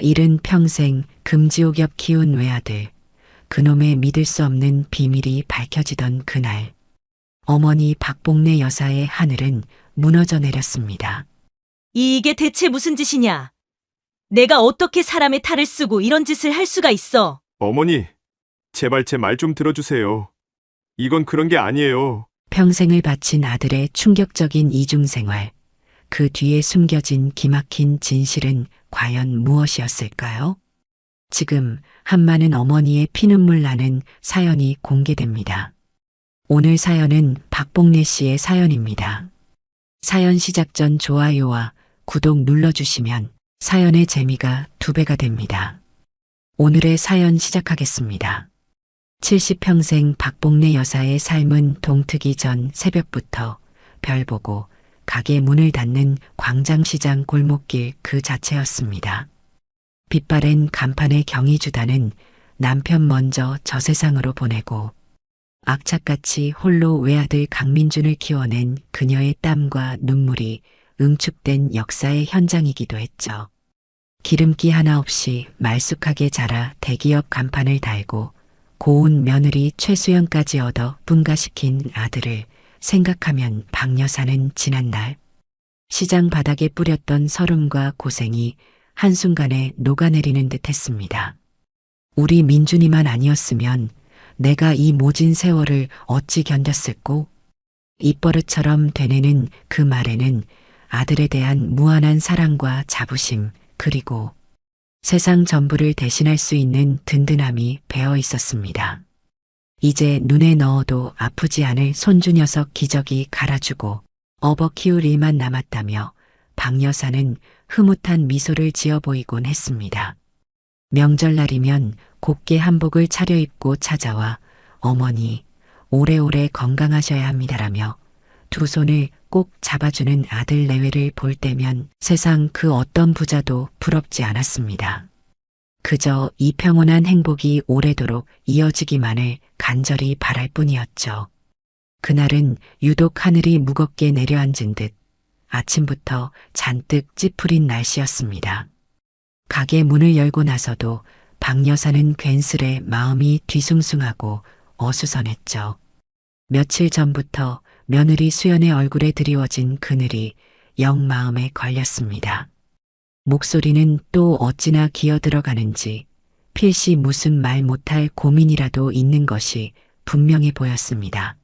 일은 평생 금지옥엽 키운 외아들. 그놈의 믿을 수 없는 비밀이 밝혀지던 그날. 어머니 박봉래 여사의 하늘은 무너져 내렸습니다. 이게 대체 무슨 짓이냐? 내가 어떻게 사람의 탈을 쓰고 이런 짓을 할 수가 있어? 어머니, 제발 제 말 좀 들어주세요. 이건 그런 게 아니에요. 평생을 바친 아들의 충격적인 이중생활. 그 뒤에 숨겨진 기막힌 진실은 과연 무엇이었을까요? 지금 한많은 어머니의 피눈물 나는 사연이 공개됩니다. 오늘 사연은 박봉래 씨의 사연입니다. 사연 시작 전 좋아요와 구독 눌러주시면 사연의 재미가 두 배가 됩니다. 오늘의 사연 시작하겠습니다. 70평생 박봉래 여사의 삶은 동트기 전 새벽부터 별 보고 가게 문을 닫는 광장시장 골목길 그 자체였습니다. 빛바랜 간판의 경이주다는 남편 먼저 저 세상으로 보내고 악착같이 홀로 외아들 강민준을 키워낸 그녀의 땀과 눈물이 응축된 역사의 현장이기도 했죠. 기름기 하나 없이 말쑥하게 자라 대기업 간판을 달고 고운 며느리 최수연까지 얻어 분가시킨 아들을 생각하면 박 여사는 지난날 시장 바닥에 뿌렸던 서름과 고생이 한순간에 녹아내리는 듯 했습니다. 우리 민준이만 아니었으면 내가 이 모진 세월을 어찌 견뎠을꼬? 입버릇처럼 되뇌는 그 말에는 아들에 대한 무한한 사랑과 자부심, 그리고 세상 전부를 대신할 수 있는 든든함이 배어 있었습니다. 이제 눈에 넣어도 아프지 않을 손주 녀석 기저귀 갈아주고 업어 키울 일만 남았다며 박 여사는 흐뭇한 미소를 지어 보이곤 했습니다. 명절날이면 곱게 한복을 차려입고 찾아와 어머니 오래오래 건강하셔야 합니다라며 두 손을 꼭 잡아주는 아들 내외를 볼 때면 세상 그 어떤 부자도 부럽지 않았습니다. 그저 이 평온한 행복이 오래도록 이어지기만을 간절히 바랄 뿐이었죠. 그날은 유독 하늘이 무겁게 내려앉은 듯 아침부터 잔뜩 찌푸린 날씨였습니다. 가게 문을 열고 나서도 박 여사는 괜스레 마음이 뒤숭숭하고 어수선했죠. 며칠 전부터 며느리 수연의 얼굴에 드리워진 그늘이 영 마음에 걸렸습니다. 목소리는 또 어찌나 기어 들어가는지 필시 무슨 말 못할 고민이라도 있는 것이 분명해 보였습니다.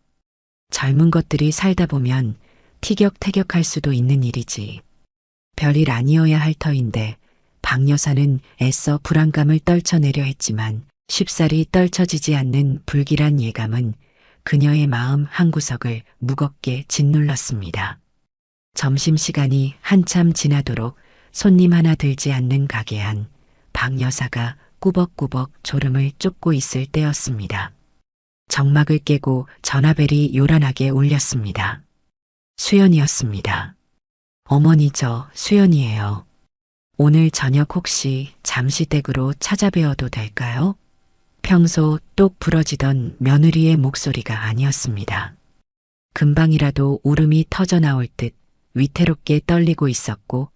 젊은 것들이 살다 보면 티격태격할 수도 있는 일이지. 별일 아니어야 할 터인데 박 여사는 애써 불안감을 떨쳐내려 했지만 쉽사리 떨쳐지지 않는 불길한 예감은 그녀의 마음 한구석을 무겁게 짓눌렀습니다. 점심시간이 한참 지나도록 손님 하나 들지 않는 가게 안 박 여사가 꾸벅꾸벅 졸음을 쫓고 있을 때였습니다. 정막을 깨고 전화벨이 요란하게 울렸습니다. 수연이었습니다. 어머니 저 수연이에요. 오늘 저녁 혹시 잠시 댁으로 찾아뵈어도 될까요? 평소 똑 부러지던 며느리의 목소리가 아니었습니다. 금방이라도 울음이 터져 나올 듯 위태롭게 떨리고 있었고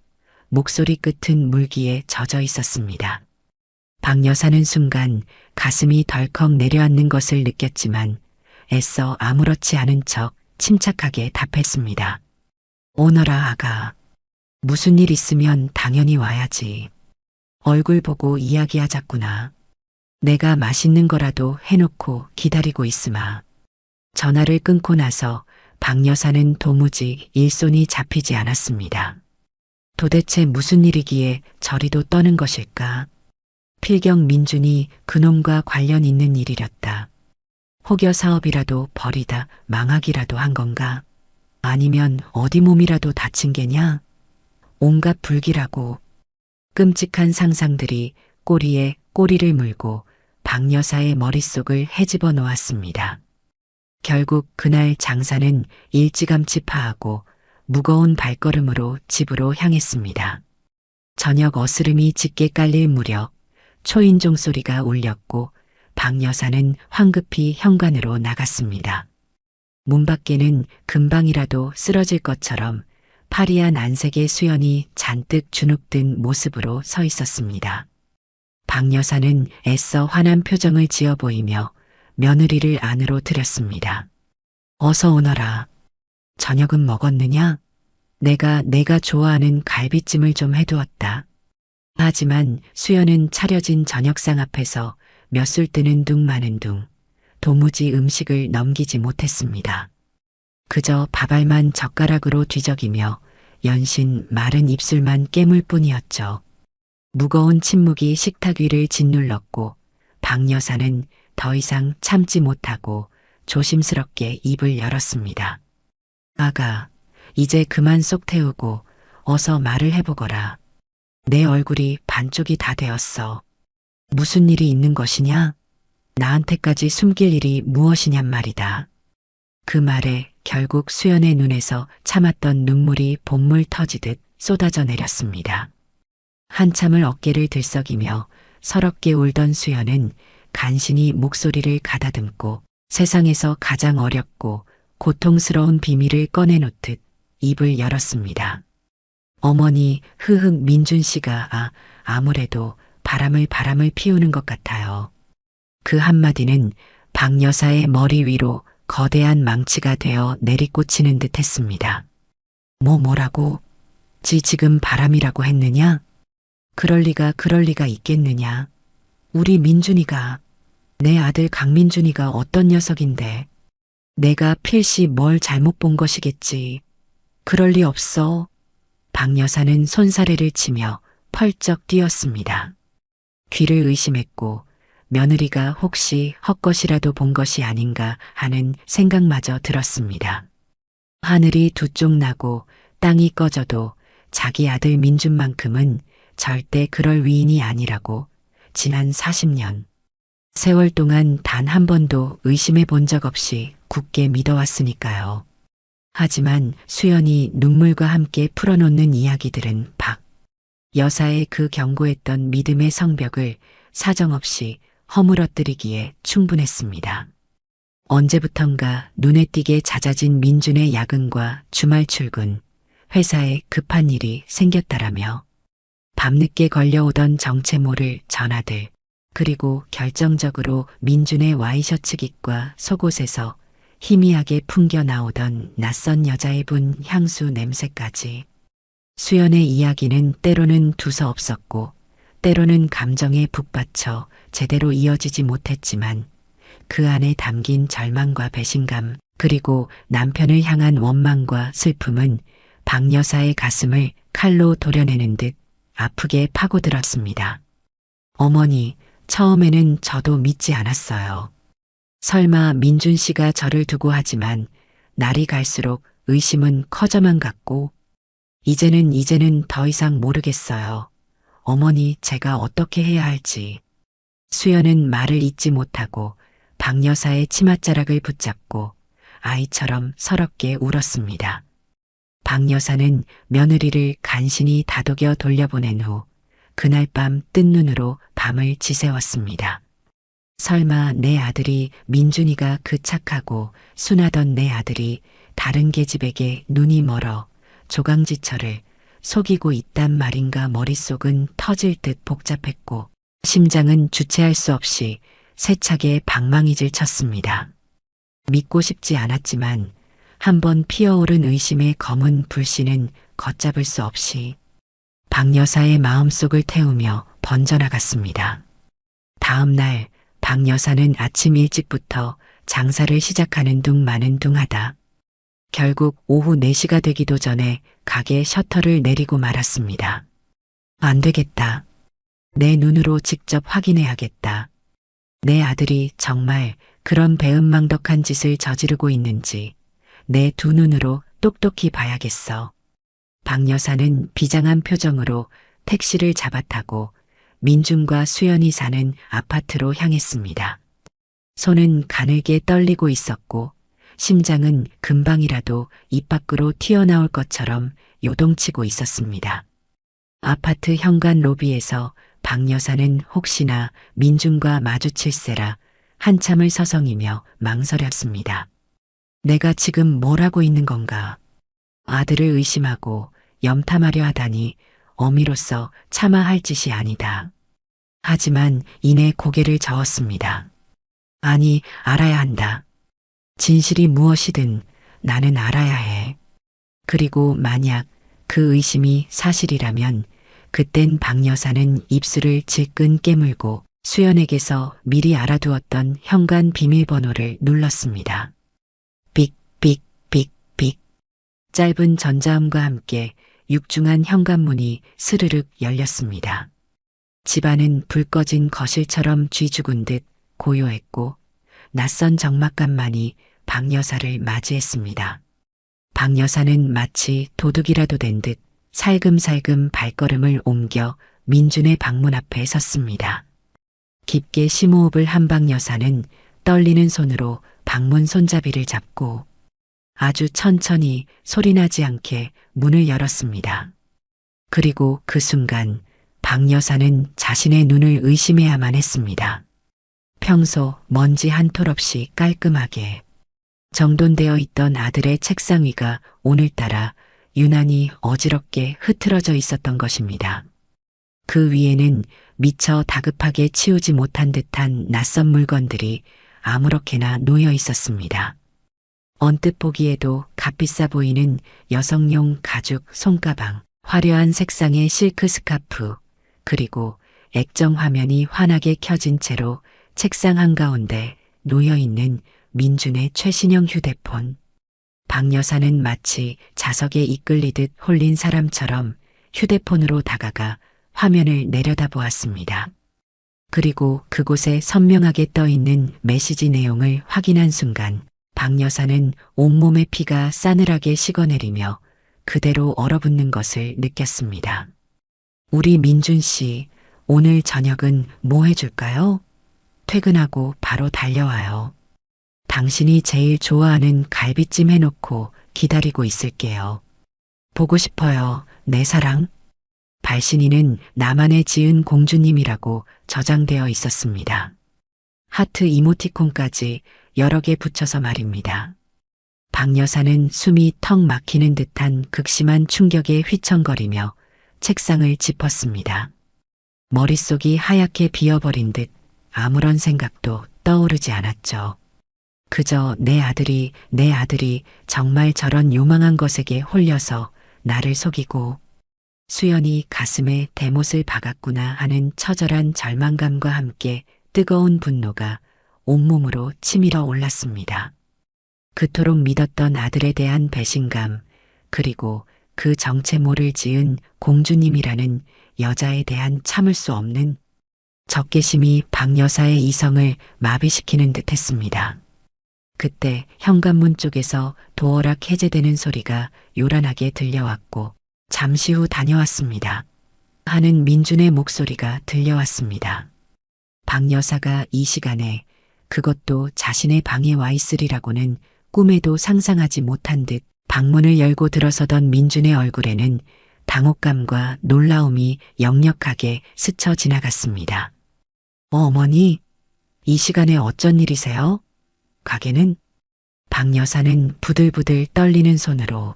목소리 끝은 물기에 젖어 있었습니다. 박 여사는 순간 가슴이 덜컥 내려앉는 것을 느꼈지만 애써 아무렇지 않은 척 침착하게 답했습니다. 오너라 아가. 무슨 일 있으면 당연히 와야지. 얼굴 보고 이야기하자꾸나. 내가 맛있는 거라도 해놓고 기다리고 있으마. 전화를 끊고 나서 박 여사는 도무지 일손이 잡히지 않았습니다. 도대체 무슨 일이기에 저리도 떠는 것일까? 필경 민준이 그놈과 관련 있는 일이렸다. 혹여 사업이라도 버리다 망하기라도 한 건가? 아니면 어디 몸이라도 다친 게냐? 온갖 불길하고 끔찍한 상상들이 꼬리에 꼬리를 물고 박 여사의 머릿속을 헤집어 놓았습니다. 결국 그날 장사는 일찌감치 파하고 무거운 발걸음으로 집으로 향했습니다. 저녁 어스름이 짙게 깔릴 무렵 초인종 소리가 울렸고 박 여사는 황급히 현관으로 나갔습니다. 문 밖에는 금방이라도 쓰러질 것처럼 파리한 안색의 수연이 잔뜩 주눅든 모습으로 서 있었습니다. 박 여사는 애써 환한 표정을 지어 보이며 며느리를 안으로 들였습니다. 어서 오너라. 저녁은 먹었느냐? 내가 내가 좋아하는 갈비찜을 좀 해두었다. 하지만 수연은 차려진 저녁상 앞에서 몇술 뜨는 둥 마는 둥 도무지 음식을 넘기지 못했습니다. 그저 밥알만 젓가락으로 뒤적이며 연신 마른 입술만 깨물 뿐이었죠. 무거운 침묵이 식탁 위를 짓눌렀고 박 여사는 더 이상 참지 못하고 조심스럽게 입을 열었습니다. 아가, 이제 그만 쏙 태우고 어서 말을 해보거라. 내 얼굴이 반쪽이 다 되었어. 무슨 일이 있는 것이냐? 나한테까지 숨길 일이 무엇이냔 말이다. 그 말에 결국 수연의 눈에서 참았던 눈물이 본물 터지듯 쏟아져 내렸습니다. 한참을 어깨를 들썩이며 서럽게 울던 수연은 간신히 목소리를 가다듬고 세상에서 가장 어렵고 고통스러운 비밀을 꺼내놓듯 입을 열었습니다. 어머니, 흐흑 민준 씨가 아, 아무래도 바람을 바람을 피우는 것 같아요. 그 한마디는 박 여사의 머리 위로 거대한 망치가 되어 내리꽂히는 듯 했습니다. 뭐 뭐라고? 지 지금 바람이라고 했느냐? 그럴 리가 그럴 리가 있겠느냐? 우리 민준이가 내 아들 강민준이가 어떤 녀석인데 내가 필시 뭘 잘못 본 것이겠지. 그럴 리 없어. 박 여사는 손사래를 치며 펄쩍 뛰었습니다. 귀를 의심했고 며느리가 혹시 헛것이라도 본 것이 아닌가 하는 생각마저 들었습니다. 하늘이 두 쪽 나고 땅이 꺼져도 자기 아들 민준만큼은 절대 그럴 위인이 아니라고 지난 40년 세월 동안 단 한 번도 의심해 본 적 없이 굳게 믿어왔으니까요. 하지만 수연이 눈물과 함께 풀어놓는 이야기들은 박 여사의 그 견고했던 믿음의 성벽을 사정없이 허물어뜨리기에 충분했습니다. 언제부턴가 눈에 띄게 잦아진 민준의 야근과 주말 출근, 회사에 급한 일이 생겼다라며 밤늦게 걸려오던 정체모를 전하들, 그리고 결정적으로 민준의 와이셔츠 깃과 속옷에서 희미하게 풍겨 나오던 낯선 여자의 분 향수 냄새까지. 수연의 이야기는 때로는 두서없었고, 때로는 감정에 북받쳐 제대로 이어지지 못했지만, 그 안에 담긴 절망과 배신감, 그리고 남편을 향한 원망과 슬픔은 박 여사의 가슴을 칼로 도려내는 듯 아프게 파고들었습니다. 어머니, 처음에는 저도 믿지 않았어요. 설마 민준 씨가 저를 두고 하지만 날이 갈수록 의심은 커져만 갔고 이제는 이제는 더 이상 모르겠어요. 어머니 제가 어떻게 해야 할지. 수연은 말을 잇지 못하고 박 여사의 치맛자락을 붙잡고 아이처럼 서럽게 울었습니다. 박 여사는 며느리를 간신히 다독여 돌려보낸 후 그날 밤 뜬 눈으로 밤을 지새웠습니다. 설마 내 아들이 민준이가 그 착하고 순하던 내 아들이 다른 계집에게 눈이 멀어 조강지철을 속이고 있단 말인가 머릿속은 터질 듯 복잡했고 심장은 주체할 수 없이 세차게 방망이질 쳤습니다. 믿고 싶지 않았지만 한번 피어오른 의심의 검은 불씨는 걷잡을 수 없이 박 여사의 마음속을 태우며 번져나갔습니다. 다음 날 박 여사는 아침 일찍부터 장사를 시작하는 둥 마는 둥하다. 결국 오후 4시가 되기도 전에 가게 셔터를 내리고 말았습니다. 안 되겠다. 내 눈으로 직접 확인해야겠다. 내 아들이 정말 그런 배은망덕한 짓을 저지르고 있는지 내 두 눈으로 똑똑히 봐야겠어. 박 여사는 비장한 표정으로 택시를 잡아타고 민준과 수연이 사는 아파트로 향했습니다. 손은 가늘게 떨리고 있었고 심장은 금방이라도 입 밖으로 튀어나올 것처럼 요동치고 있었습니다. 아파트 현관 로비에서 박 여사는 혹시나 민준과 마주칠세라 한참을 서성이며 망설였습니다. 내가 지금 뭘 하고 있는 건가? 아들을 의심하고 염탐하려 하다니 어미로서 참아 할 짓이 아니다. 하지만 이내 고개를 저었습니다. 아니, 알아야 한다. 진실이 무엇이든 나는 알아야 해. 그리고 만약 그 의심이 사실이라면 그땐 박 여사는 입술을 질끈 깨물고 수연에게서 미리 알아두었던 현관 비밀번호를 눌렀습니다. 삑, 삑, 삑, 삑. 짧은 전자음과 함께 육중한 현관문이 스르륵 열렸습니다. 집안은 불 꺼진 거실처럼 쥐죽은 듯 고요했고 낯선 적막감만이 박 여사를 맞이했습니다. 박 여사는 마치 도둑이라도 된 듯 살금살금 발걸음을 옮겨 민준의 방문 앞에 섰습니다. 깊게 심호흡을 한 박 여사는 떨리는 손으로 방문 손잡이를 잡고 아주 천천히 소리나지 않게 문을 열었습니다. 그리고 그 순간 박 여사는 자신의 눈을 의심해야만 했습니다. 평소 먼지 한 톨 없이 깔끔하게 정돈되어 있던 아들의 책상 위가 오늘따라 유난히 어지럽게 흐트러져 있었던 것입니다. 그 위에는 미처 다급하게 치우지 못한 듯한 낯선 물건들이 아무렇게나 놓여 있었습니다. 언뜻 보기에도 값비싸 보이는 여성용 가죽 손가방, 화려한 색상의 실크 스카프, 그리고 액정 화면이 환하게 켜진 채로 책상 한가운데 놓여 있는 민준의 최신형 휴대폰. 박 여사는 마치 자석에 이끌리듯 홀린 사람처럼 휴대폰으로 다가가 화면을 내려다보았습니다. 그리고 그곳에 선명하게 떠 있는 메시지 내용을 확인한 순간 박 여사는 온몸의 피가 싸늘하게 식어내리며 그대로 얼어붙는 것을 느꼈습니다. 우리 민준 씨, 오늘 저녁은 뭐 해줄까요? 퇴근하고 바로 달려와요. 당신이 제일 좋아하는 갈비찜 해놓고 기다리고 있을게요. 보고 싶어요, 내 사랑. 발신인은 나만의 지은 공주님이라고 저장되어 있었습니다. 하트 이모티콘까지 여러 개 붙여서 말입니다. 박 여사는 숨이 턱 막히는 듯한 극심한 충격에 휘청거리며 책상을 짚었습니다. 머릿속이 하얗게 비어버린 듯 아무런 생각도 떠오르지 않았죠. 그저 내 아들이, 내 아들이 정말 저런 요망한 것에게 홀려서 나를 속이고 수연이 가슴에 대못을 박았구나 하는 처절한 절망감과 함께 뜨거운 분노가 온몸으로 치밀어 올랐습니다. 그토록 믿었던 아들에 대한 배신감, 그리고 그 정체모를 지은 공주님이라는 여자에 대한 참을 수 없는 적개심이 박 여사의 이성을 마비시키는 듯 했습니다. 그때 현관문 쪽에서 도어락 해제되는 소리가 요란하게 들려왔고 잠시 후 다녀왔습니다. 하는 민준의 목소리가 들려왔습니다. 박 여사가 이 시간에 그것도 자신의 방에 와 있으리라고는 꿈에도 상상하지 못한 듯 방문을 열고 들어서던 민준의 얼굴에는 당혹감과 놀라움이 역력하게 스쳐 지나갔습니다. 어머니, 이 시간에 어쩐 일이세요? 가게는 박 여사는 부들부들 떨리는 손으로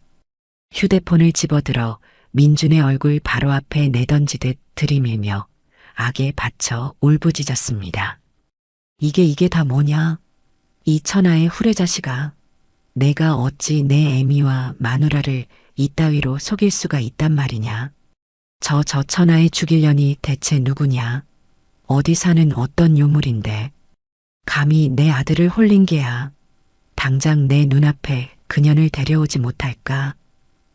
휴대폰을 집어들어 민준의 얼굴 바로 앞에 내던지듯 들이밀며 악에 받쳐 울부짖었습니다. 이게 이게 다 뭐냐? 이 천하의 후레자식아. 내가 어찌 내 애미와 마누라를 이따위로 속일 수가 있단 말이냐? 저 저 천하에 죽일년이 대체 누구냐? 어디 사는 어떤 요물인데? 감히 내 아들을 홀린 게야. 당장 내 눈앞에 그년을 데려오지 못할까?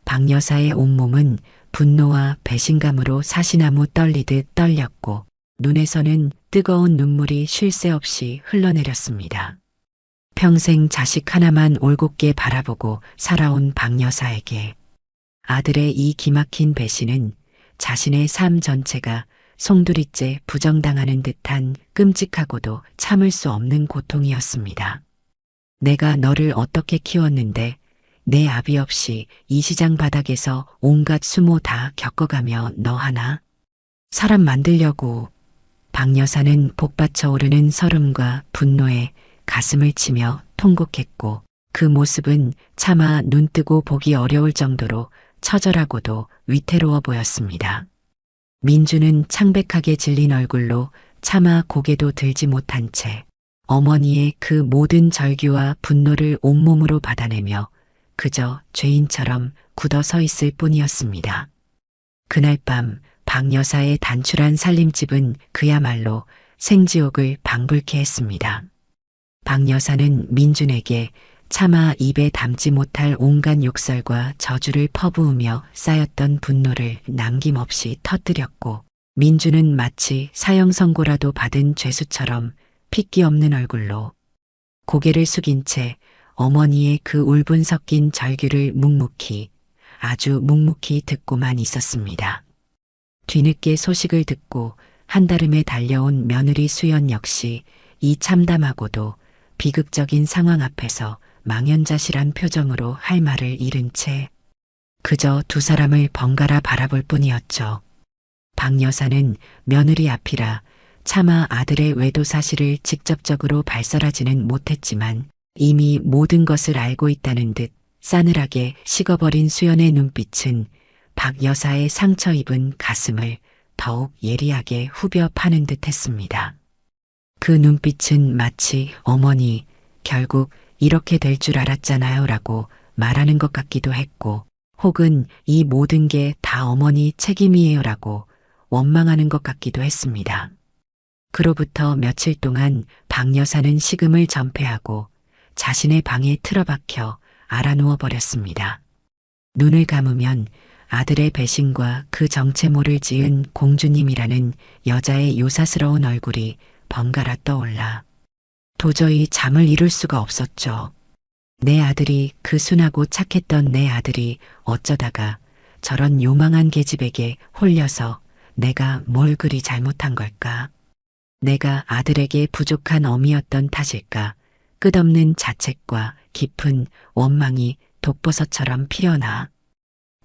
박 여사의 온몸은 분노와 배신감으로 사시나무 떨리듯 떨렸고 눈에서는 뜨거운 눈물이 쉴 새 없이 흘러내렸습니다. 평생 자식 하나만 올곧게 바라보고 살아온 박 여사에게 아들의 이 기막힌 배신은 자신의 삶 전체가 송두리째 부정당하는 듯한 끔찍하고도 참을 수 없는 고통이었습니다. 내가 너를 어떻게 키웠는데 내 아비 없이 이 시장 바닥에서 온갖 수모 다 겪어가며 너 하나 사람 만들려고 박 여사는 복받쳐 오르는 설움과 분노에 가슴을 치며 통곡했고 그 모습은 차마 눈뜨고 보기 어려울 정도로 처절하고도 위태로워 보였습니다. 민주는 창백하게 질린 얼굴로 차마 고개도 들지 못한 채 어머니의 그 모든 절규와 분노를 온몸으로 받아내며 그저 죄인처럼 굳어 서 있을 뿐이었습니다. 그날 밤 박 여사의 단출한 살림집은 그야말로 생지옥을 방불케 했습니다. 박 여사는 민준에게 차마 입에 담지 못할 온갖 욕설과 저주를 퍼부으며 쌓였던 분노를 남김없이 터뜨렸고 민주는 마치 사형 선고라도 받은 죄수처럼 핏기 없는 얼굴로 고개를 숙인 채 어머니의 그 울분 섞인 절규를 묵묵히 아주 묵묵히 듣고만 있었습니다. 뒤늦게 소식을 듣고 한달음에 달려온 며느리 수연 역시 이 참담하고도 비극적인 상황 앞에서 망연자실한 표정으로 할 말을 잃은 채 그저 두 사람을 번갈아 바라볼 뿐이었죠. 박 여사는 며느리 앞이라 차마 아들의 외도 사실을 직접적으로 발설하지는 못했지만 이미 모든 것을 알고 있다는 듯 싸늘하게 식어버린 수연의 눈빛은 박 여사의 상처 입은 가슴을 더욱 예리하게 후벼 파는 듯 했습니다. 그 눈빛은 마치 어머니, 결국 이렇게 될 줄 알았잖아요 라고 말하는 것 같기도 했고, 혹은 이 모든 게 다 어머니 책임이에요 라고 원망하는 것 같기도 했습니다. 그로부터 며칠 동안 박 여사는 식음을 전폐하고 자신의 방에 틀어박혀 알아누워 버렸습니다. 눈을 감으면 아들의 배신과 그 정체모를 지은 공주님이라는 여자의 요사스러운 얼굴이 번갈아 떠올라 도저히 잠을 이룰 수가 없었죠. 내 아들이 그 순하고 착했던 내 아들이 어쩌다가 저런 요망한 계집에게 홀려서 내가 뭘 그리 잘못한 걸까? 내가 아들에게 부족한 어미였던 탓일까? 끝없는 자책과 깊은 원망이 독버섯처럼 피어나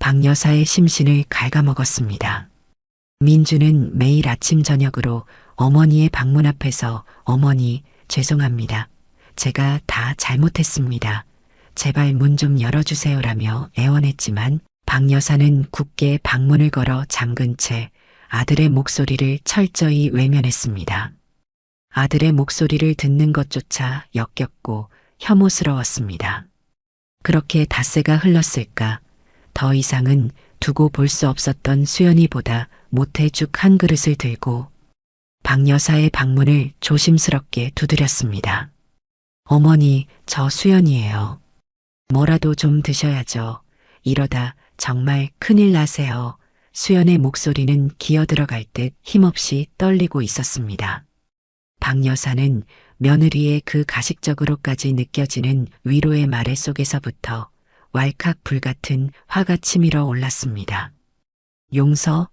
박 여사의 심신을 갉아먹었습니다. 민주는 매일 아침 저녁으로 어머니의 방문 앞에서 어머니 죄송합니다. 제가 다 잘못했습니다. 제발 문 좀 열어주세요라며 애원했지만 박 여사는 굳게 방문을 걸어 잠근 채 아들의 목소리를 철저히 외면했습니다. 아들의 목소리를 듣는 것조차 역겹고 혐오스러웠습니다. 그렇게 닷새가 흘렀을까 더 이상은 두고 볼 수 없었던 수연이보다 모태 죽 한 그릇을 들고 박 여사의 방문을 조심스럽게 두드렸습니다. 어머니, 저 수연이에요. 뭐라도 좀 드셔야죠. 이러다 정말 큰일 나세요. 수연의 목소리는 기어 들어갈 듯 힘없이 떨리고 있었습니다. 박 여사는 며느리의 그 가식적으로까지 느껴지는 위로의 말 속에서부터 왈칵 불같은 화가 치밀어 올랐습니다. 용서?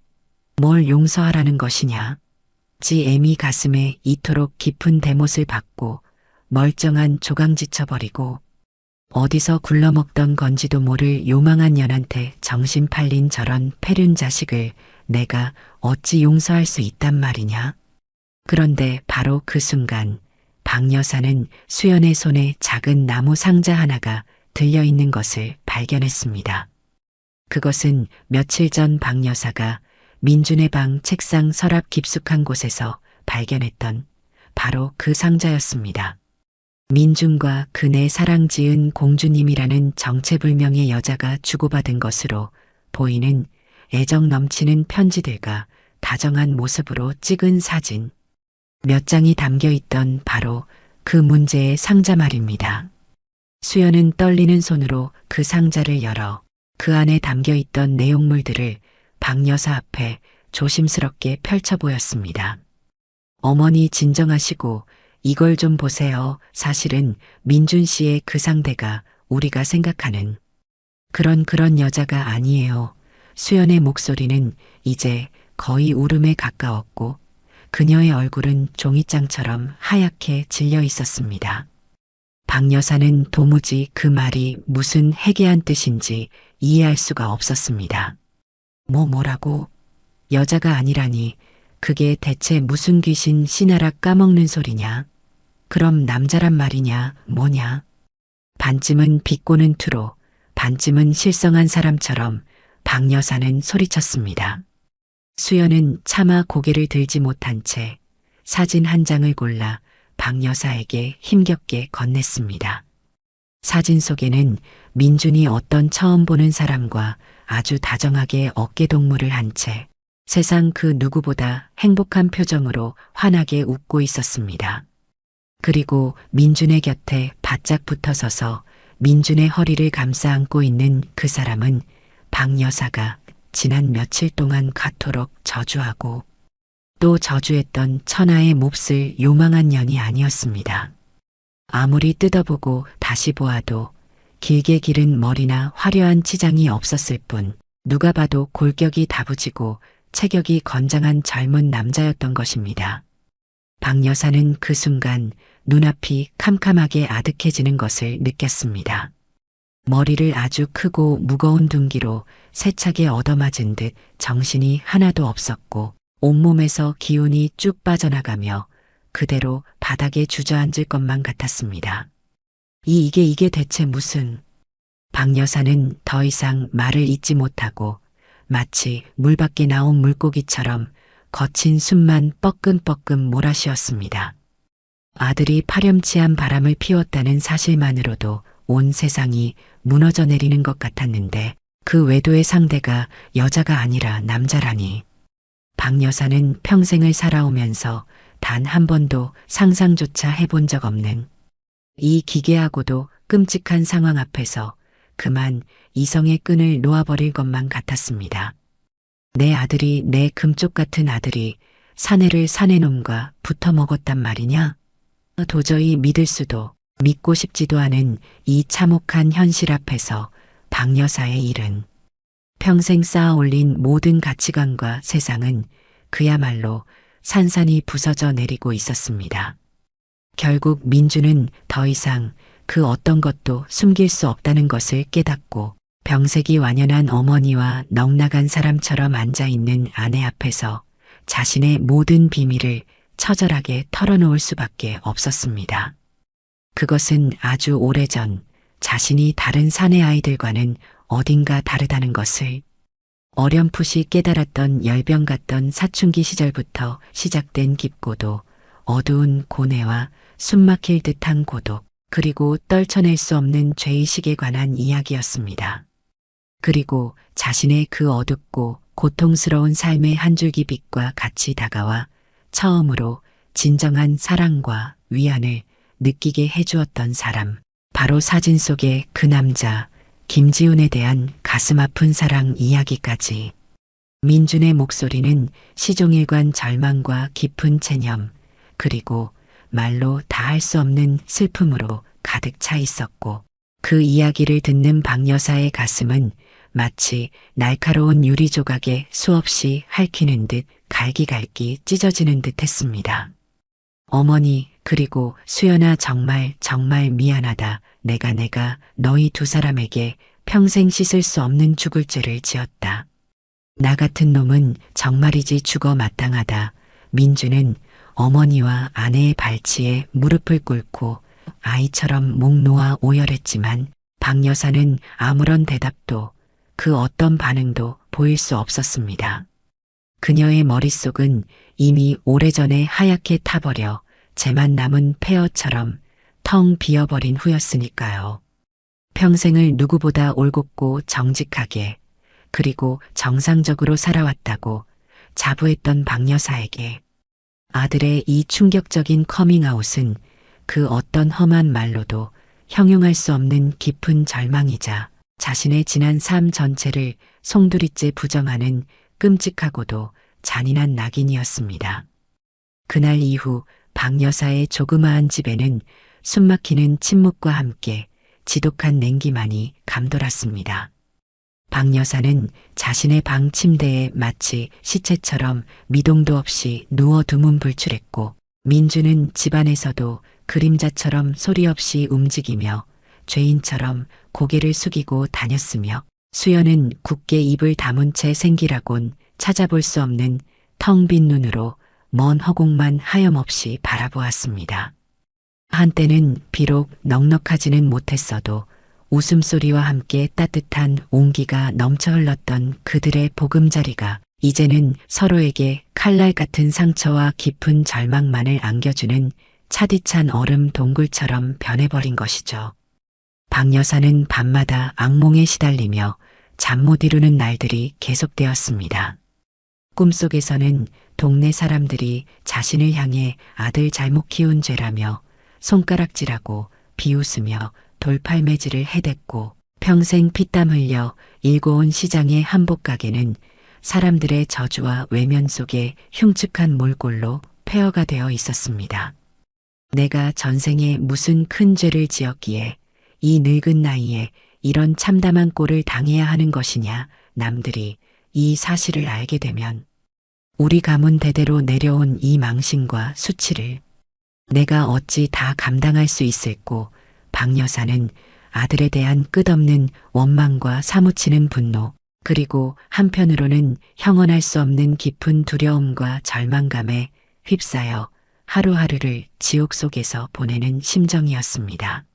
뭘 용서하라는 것이냐? 지 애미 가슴에 이토록 깊은 대못을 받고 멀쩡한 조강 지쳐버리고 어디서 굴러먹던 건지도 모를 요망한 년한테 정신 팔린 저런 패륜 자식을 내가 어찌 용서할 수 있단 말이냐? 그런데 바로 그 순간 박 여사는 수연의 손에 작은 나무 상자 하나가 들려 있는 것을 발견했습니다. 그것은 며칠 전 박 여사가 민준의 방 책상 서랍 깊숙한 곳에서 발견했던 바로 그 상자였습니다. 민준과 그네 사랑 지은 공주님이라는 정체불명의 여자가 주고받은 것으로 보이는 애정 넘치는 편지들과 다정한 모습으로 찍은 사진. 몇 장이 담겨 있던 바로 그 문제의 상자 말입니다. 수연은 떨리는 손으로 그 상자를 열어 그 안에 담겨 있던 내용물들을 박 여사 앞에 조심스럽게 펼쳐 보였습니다. 어머니 진정하시고 이걸 좀 보세요. 사실은 민준 씨의 그 상대가 우리가 생각하는 그런 그런 여자가 아니에요. 수연의 목소리는 이제 거의 울음에 가까웠고 그녀의 얼굴은 종이장처럼 하얗게 질려 있었습니다. 박 여사는 도무지 그 말이 무슨 해괴한 뜻인지 이해할 수가 없었습니다. 뭐 뭐라고? 여자가 아니라니 그게 대체 무슨 귀신 씨나락 까먹는 소리냐? 그럼 남자란 말이냐, 뭐냐? 반쯤은 비꼬는 투로, 반쯤은 실성한 사람처럼 박 여사는 소리쳤습니다. 수연은 차마 고개를 들지 못한 채 사진 한 장을 골라 박 여사에게 힘겹게 건넸습니다. 사진 속에는 민준이 어떤 처음 보는 사람과 아주 다정하게 어깨동무를 한 채 세상 그 누구보다 행복한 표정으로 환하게 웃고 있었습니다. 그리고 민준의 곁에 바짝 붙어 서서 민준의 허리를 감싸 안고 있는 그 사람은 박 여사가 지난 며칠 동안 가토록 저주하고 또 저주했던 천하의 몹쓸 요망한 년이 아니었습니다. 아무리 뜯어보고 다시 보아도 길게 기른 머리나 화려한 치장이 없었을 뿐 누가 봐도 골격이 다부지고 체격이 건장한 젊은 남자였던 것입니다. 박 여사는 그 순간 눈앞이 캄캄하게 아득해지는 것을 느꼈습니다. 머리를 아주 크고 무거운 둔기로 세차게 얻어맞은 듯 정신이 하나도 없었고 온몸에서 기운이 쭉 빠져나가며 그대로 바닥에 주저앉을 것만 같았습니다. 이 이게 이게 대체 무슨 박 여사는 더 이상 말을 잇지 못하고 마치 물 밖에 나온 물고기처럼 거친 숨만 뻐끔뻐끔 몰아쉬었습니다. 아들이 파렴치한 바람을 피웠다는 사실만으로도 온 세상이 무너져 내리는 것 같았는데 그 외도의 상대가 여자가 아니라 남자라니. 박 여사는 평생을 살아오면서 단 한 번도 상상조차 해본 적 없는 이 기괴하고도 끔찍한 상황 앞에서 그만 이성의 끈을 놓아버릴 것만 같았습니다. 내 아들이 내 금쪽 같은 아들이 사내를 사내놈과 붙어 먹었단 말이냐? 도저히 믿을 수도 믿고 싶지도 않은 이 참혹한 현실 앞에서 박 여사의 일은 평생 쌓아 올린 모든 가치관과 세상은 그야말로 산산이 부서져 내리고 있었습니다. 결국 민주는 더 이상 그 어떤 것도 숨길 수 없다는 것을 깨닫고 병색이 완연한 어머니와 넉나간 사람처럼 앉아 있는 아내 앞에서 자신의 모든 비밀을 처절하게 털어놓을 수밖에 없었습니다. 그것은 아주 오래전 자신이 다른 사내 아이들과는 어딘가 다르다는 것을 어렴풋이 깨달았던 열병 같던 사춘기 시절부터 시작된 깊고도 어두운 고뇌와 숨막힐 듯한 고독, 그리고 떨쳐낼 수 없는 죄의식에 관한 이야기였습니다. 그리고 자신의 그 어둡고 고통스러운 삶의 한 줄기 빛과 같이 다가와 처음으로 진정한 사랑과 위안을 느끼게 해주었던 사람, 바로 사진 속의 그 남자, 김지훈에 대한 가슴 아픈 사랑 이야기까지. 민준의 목소리는 시종일관 절망과 깊은 체념, 그리고 말로 다 할 수 없는 슬픔으로 가득 차 있었고, 그 이야기를 듣는 박 여사의 가슴은 마치 날카로운 유리 조각에 수없이 핥히는 듯 갈기갈기 찢어지는 듯 했습니다. 어머니, 그리고 수연아 정말 정말 미안하다. 내가 내가 너희 두 사람에게 평생 씻을 수 없는 죽을 죄를 지었다. 나 같은 놈은 정말이지 죽어 마땅하다. 민주는 어머니와 아내의 발치에 무릎을 꿇고 아이처럼 목 놓아 오열했지만 박 여사는 아무런 대답도 그 어떤 반응도 보일 수 없었습니다. 그녀의 머릿속은 이미 오래전에 하얗게 타버려 재만 남은 폐허처럼 텅 비어버린 후였으니까요. 평생을 누구보다 올곧고 정직하게 그리고 정상적으로 살아왔다고 자부했던 박 여사에게 아들의 이 충격적인 커밍아웃은 그 어떤 험한 말로도 형용할 수 없는 깊은 절망이자 자신의 지난 삶 전체를 송두리째 부정하는 끔찍하고도 잔인한 낙인이었습니다. 그날 이후 박 여사의 조그마한 집에는 숨막히는 침묵과 함께 지독한 냉기만이 감돌았습니다. 박 여사는 자신의 방 침대에 마치 시체처럼 미동도 없이 누워 두문불출했고 민주는 집안에서도 그림자처럼 소리 없이 움직이며 죄인처럼 고개를 숙이고 다녔으며 수연은 굳게 입을 다문 채 생기라곤 찾아볼 수 없는 텅 빈 눈으로 먼 허공만 하염없이 바라보았습니다. 한때는 비록 넉넉하지는 못했어도 웃음소리와 함께 따뜻한 온기가 넘쳐 흘렀던 그들의 보금자리가 이제는 서로에게 칼날 같은 상처와 깊은 절망만을 안겨주는 차디찬 얼음 동굴처럼 변해버린 것이죠. 박 여사는 밤마다 악몽에 시달리며 잠 못 이루는 날들이 계속되었습니다. 꿈속에서는 동네 사람들이 자신을 향해 아들 잘못 키운 죄라며 손가락질하고 비웃으며 돌팔매질을 해댔고 평생 피땀 흘려 일궈온 시장의 한복 가게는 사람들의 저주와 외면 속에 흉측한 몰골로 폐허가 되어 있었습니다. 내가 전생에 무슨 큰 죄를 지었기에 이 늙은 나이에 이런 참담한 꼴을 당해야 하는 것이냐 남들이 이 사실을 알게 되면 우리 가문 대대로 내려온 이 망신과 수치를 내가 어찌 다 감당할 수 있을꼬 박 여사는 아들에 대한 끝없는 원망과 사무치는 분노 그리고 한편으로는 형언할 수 없는 깊은 두려움과 절망감에 휩싸여 하루하루를 지옥 속에서 보내는 심정이었습니다.